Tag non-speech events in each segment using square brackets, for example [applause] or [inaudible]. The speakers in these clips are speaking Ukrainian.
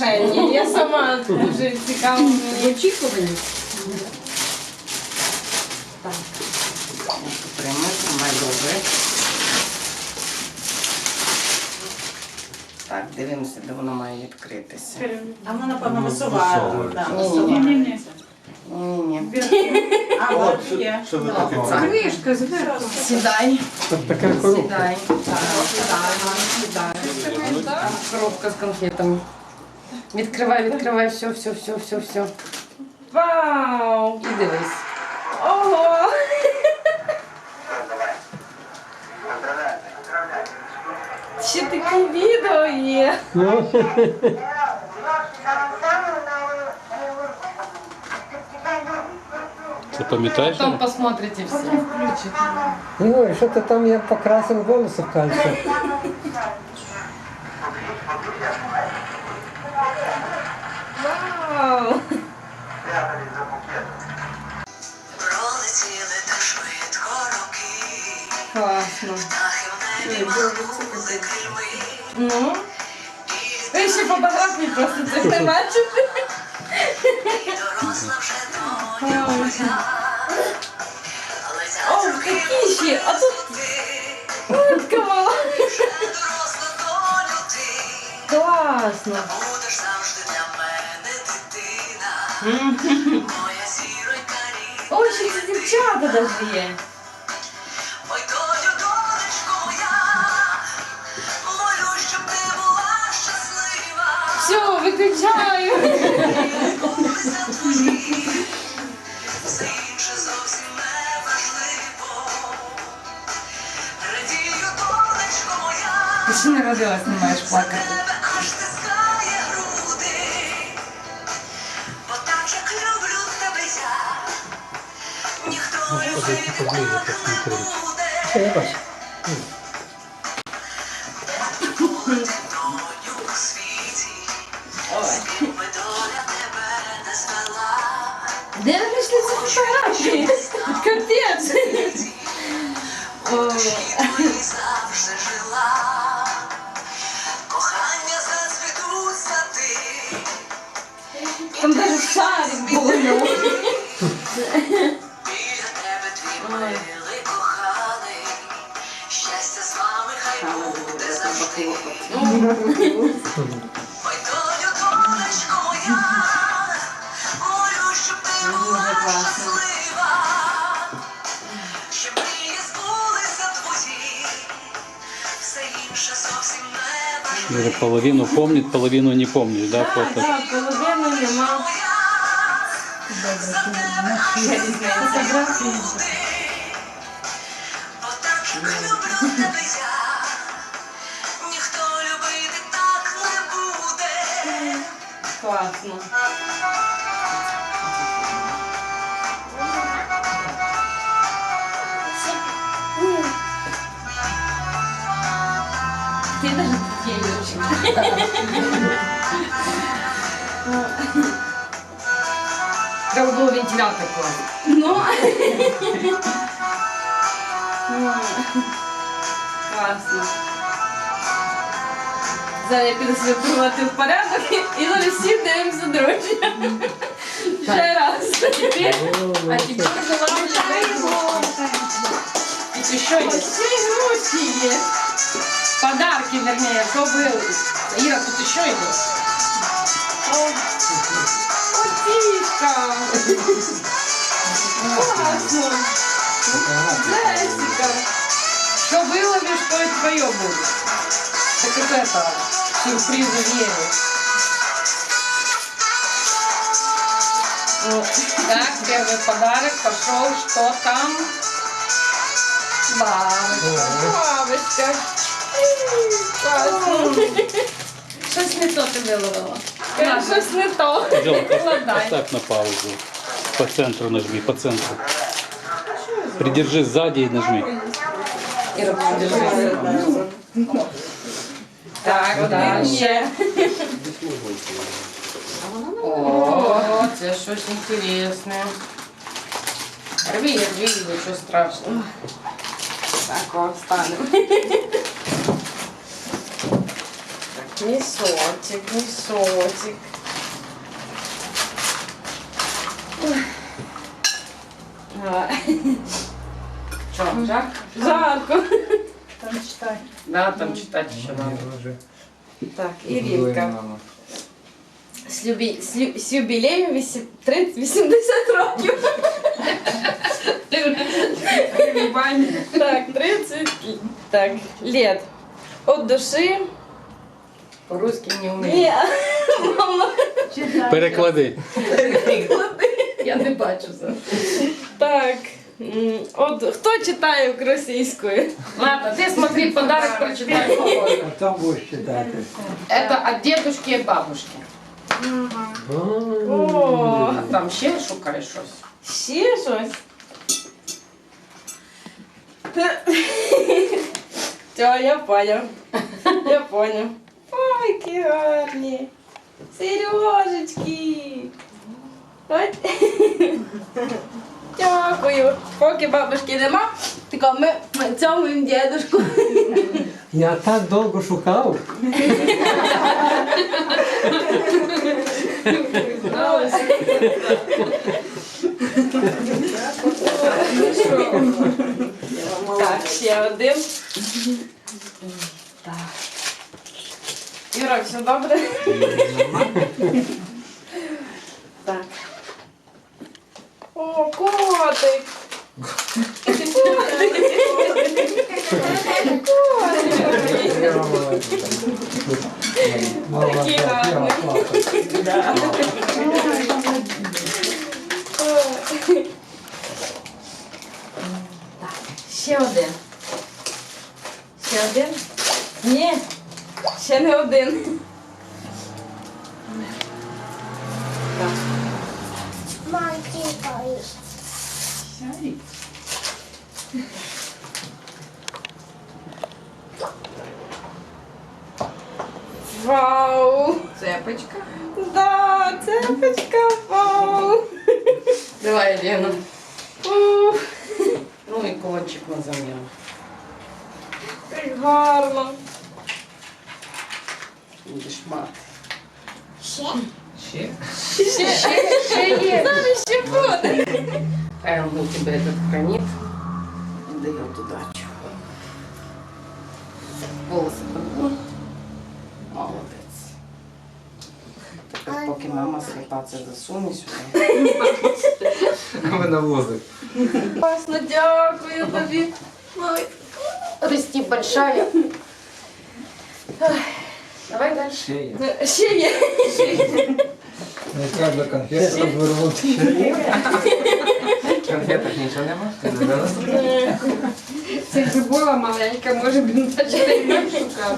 в. Я сама дуже цікаво мені. Очікування. Примити мальови. Так, дивимося, де воно має відкритися. А вона, напевно, висова. Да, Ні, ні, ні. Ні-ні. Ні-ні. А, от є. Що ви таке? Так. Кришка зверху. Сідай. Сідай. Так, сідай. Сідай. Коробка з конфетами. Відкривай, відкривай, все, все, все, все, все. Вау! І дивись. Ого! Ще таке відео є. Ти пам'ятаєш? Потім посмотрите всі. Ой, що ти там я покрасив волоси в кальці. Крильми, Ну, ви ще фотографії просто це не бачите. О, такі ще, а тут доню ти, Класно. будеш завжди для мене дитина, моя зіронька рідна. О, ще дівчата навіть є. Моя, Ти ще не родилась, не маєш за плакати. тебе аж стискає твої завжди жила. Кохання зацвітуть сади. Там навіть шарик був. Біля тебе твій милий коханий. Щастя з вами хай буде завжди. Важливо. половину помнит, половину не помнишь, да, Так, фото? так, половину нема. Моя, за я. Даже є Юрчик. Треба було вентилятор класти. Ну. Класно. Зараз я піду себе приводити в порядок і на всі дивимося друзі. Ще раз. А тепер желаємо. І це що є? Ще ігрушки є Подарки, вернее, что было? Ира, тут еще идет. Котішка. Класно. Джесіка. Что выловишь, то и твое будет. Так как это, сюрпризы Евы. Ну, Так, первый подарок пошел, что там? Бабочка. Бабочка. Щось не то ти виловила. Щось не то. Вкладай. поставь на паузу. По центру нажми, по центру. Придержи сзади и нажми. Іра, подержи. Так, дальше. О, це щось інтересне. Рви, рви, нічого страшного. Так, о, встанемо. мішочок, мішочок. А, Що, жарко? Жарко. Там читай. Да, там читати ще надо. Дуже Так, Іринка. мама. З, любі... з, лю... з юбілеєм вісім- 30 80 років. так, 30. Так, лет. От душі. По-русски не вмію. Ні. Мама. Переклади. Я не бачу зараз. Так. м, От хто читає російською? Ладно, ты смотри, подарок прочитай. А там будеш читати. Это от дедушки и бабушки. О, А там ще шукай щось. ще щось. Все, я поняв. Я поняв. Ой, які гарні. Сережечки. Дякую. Поки бабушки нема, тільки ми цьомуємо дідушку. Я так довго шукав. Так, ще один. Так. Юра, все добре? Так. О, котик! Молодець, я плакав. Ще один. Ще один? Ні, ще не один. Так. Вау! Цепочка. Да, цепочка, вау! Давай, Лена. Ух, Ну і кончик на заміну. як гарно. Будеш мати. Ще, ще є. Зараз ще буде. Хай он у тебя этот хранит и дает удачу. Волосы подгон. Молодец. Тепер поки мама сліпа це засуне сюди. Ви на воздух. Класно, дякую тобі. Ой. Рости большая. Давай дальше. Ще є. Ще є. Не треба конфет розвернути. Конфеток нічого нема? Це ж була маленька, може б почати шукати.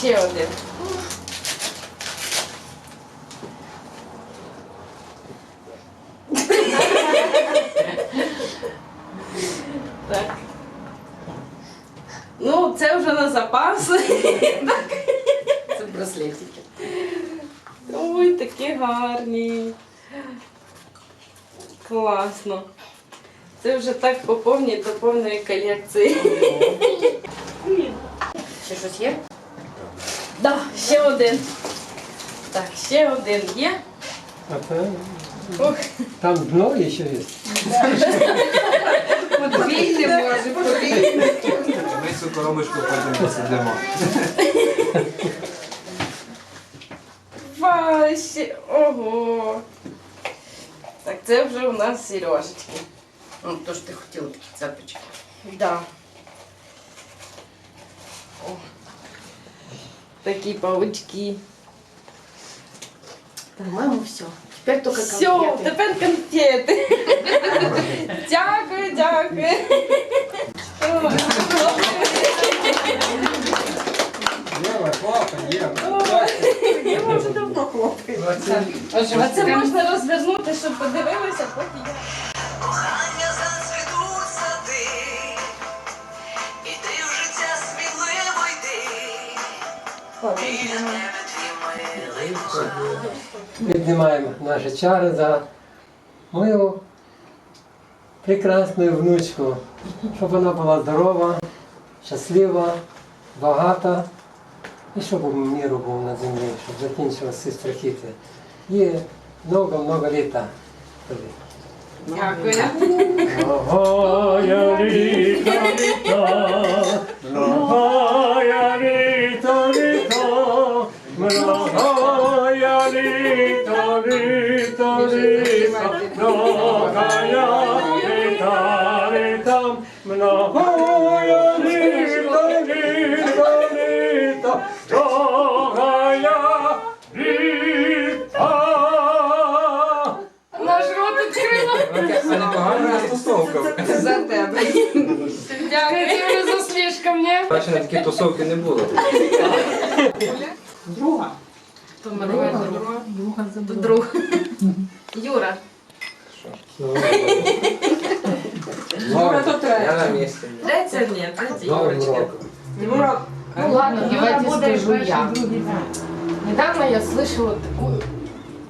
Ще один. Так. Це вже на запас. Це браслетики. Ой, такі гарні. Класно. Це вже так поповнює до повної колекції. Ще щось є? Да, ще один. Так, ще один є. А це-. Там дно ще є. Подвійне може, подвійне. Ми цю коробочку потім посидимо. Ва. Ого. Так, це вже у нас сережечки. Ну, то ж ти хотіла такі цепочки. Да. О. Такі паучки. По-моєму, все. Тепер тільки Все, конфети. тепер конфети. [laughs] дякую, дякую. О, Єва, хлопа, Єва. Я вже давно хлопаю. А це можна розвернути, щоб подивилися, поки я. Піднімаємо наші чари за мою прекрасну внучку, щоб вона була здорова, щаслива, багата, і щоб миру був на землі, щоб закінчилися страхіти. І много-много літа тобі. Дякую. Многая літа, літа, Дякую. Смішка мені. Бачу, на такі тусовки не було. Друга. Друга. Друга забула. Друг. [laughs] Юра. Юра то Я третя. на місці. Третя ні, третя Новим Юрочка. роком. Юра. Ну ладно, Юра давайте буде скажу я. Недавно я слышала такую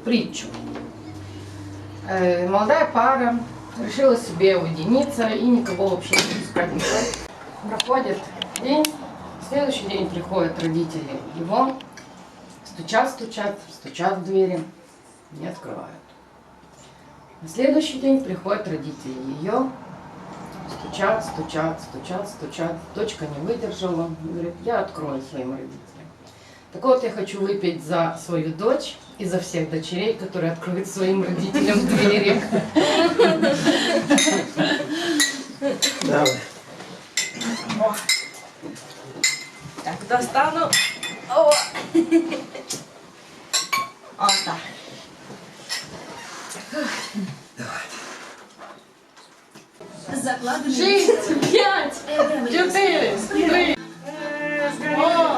притчу. Э, Молодая пара решила себе уединиться и никого вообще не не хотят. Проходит день, следующий день приходят родители его, стучат, стучат, стучат в двери, не открывают. На следующий день приходят родители ее, стучат, стучат, стучат, стучат. Дочка не выдержала, говорит, я открою своим родителям. Так вот, я хочу выпить за свою дочь и за всех дочерей, которые откроют своим родителям двери. Давай. Так, достану. О. [laughs] О, так. Закладываем. Шесть, пять, четыре, три. О,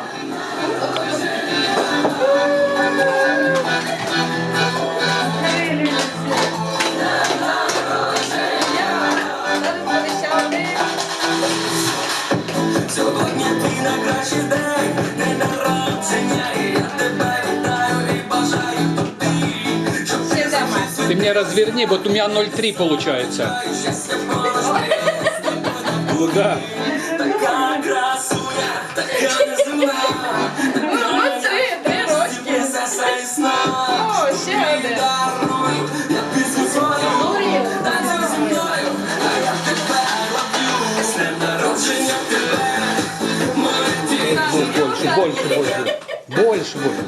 йдемо. Ты меня разверни, вот у меня 0,3 получается. щастя прожити. Ну да. Така красуня, така неземна, Ну, три, три рочки. принцеса і сна. О, ще один. Даруй, я пісню свою, танцюй зі мною, а я тебе люблю. З днем народження тебе, моє дітя. Вот больше, больше, больше. Больше, больше.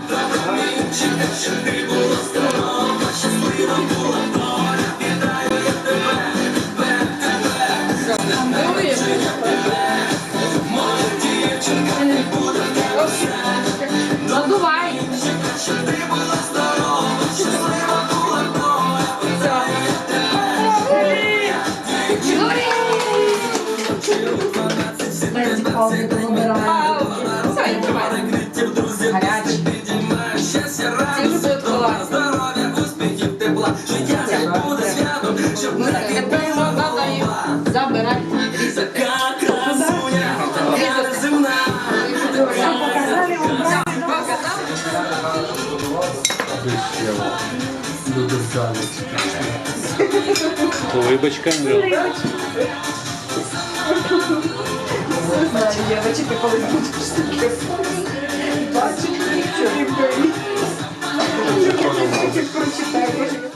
Улыбочка. Дівчатки, коли будеш таке. Не бої. Потім прочитаєш.